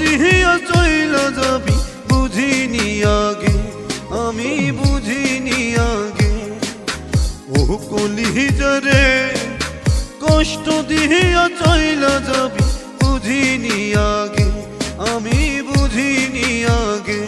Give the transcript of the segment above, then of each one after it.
দিহিয়া চইলা যাবি বুঝিনি আগে, আমি বুঝিনি আগে। ও কলিজারে কষ্ট দিহিয়া চইলা যাবি বুঝিনি আগে, আমি বুঝিনি আগে।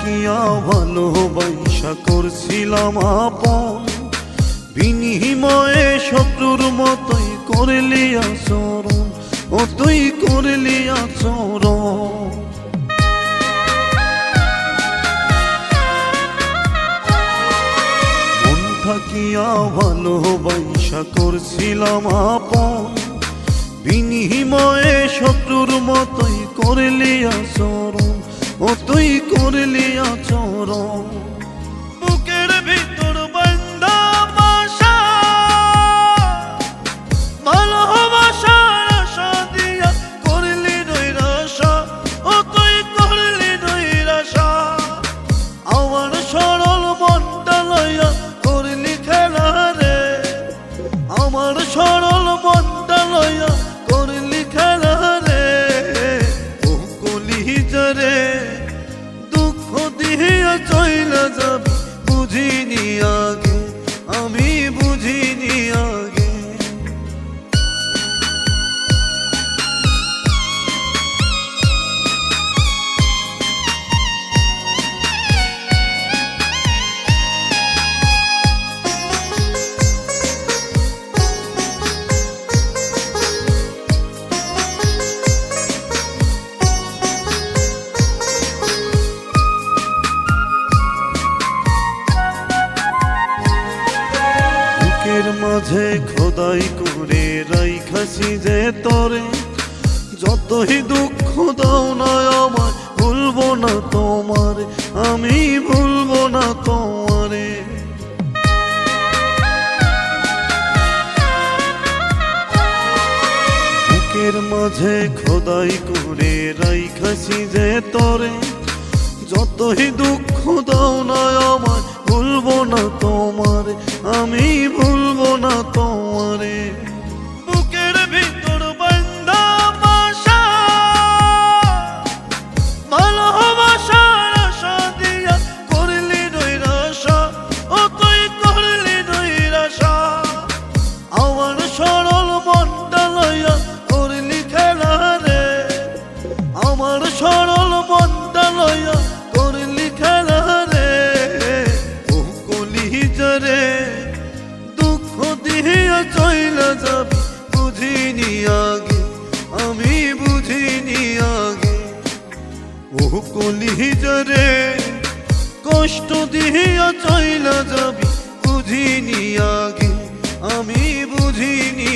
থাকিয়া ভালোবাসা করছিলাম আপন। বিনিময়ে শত্রুর মতোই করলি আচরণ ও তুই করলি আচরণ। মন থাকিয়া ভালোবাসা করছিলাম আপন। বিনিময়ে শত্রুর মতোই করলি আচরণ ও তুই করলি আচরণ। বুকের ভিতর বান্দা বাসা। ভালোবাসার আশা দিয়া করলি নৈরাশা ও তুই করলি নৈরাশা আমার সরল মনটা লইয়া করলি খেলা রে। আমার সরল চইলা যাবি বুঝিনি আগে। মাঝে খোদাই করে রাইখাছি যে তরে, যতই দুঃখ দাও না আমায়, ভুলবো না তোমার, আমি ভুলবো না তোমারে। বুকের মাঝে খোদাই করে রাইখাছি যে তরে, যতই দুঃখ দাও না আমায়, ভুলবো না তোমার, আমি ভুলবো কলি যারে কষ্ট দিয়া চইলা যাবি বুঝিনি আগে আমি বুঝিনি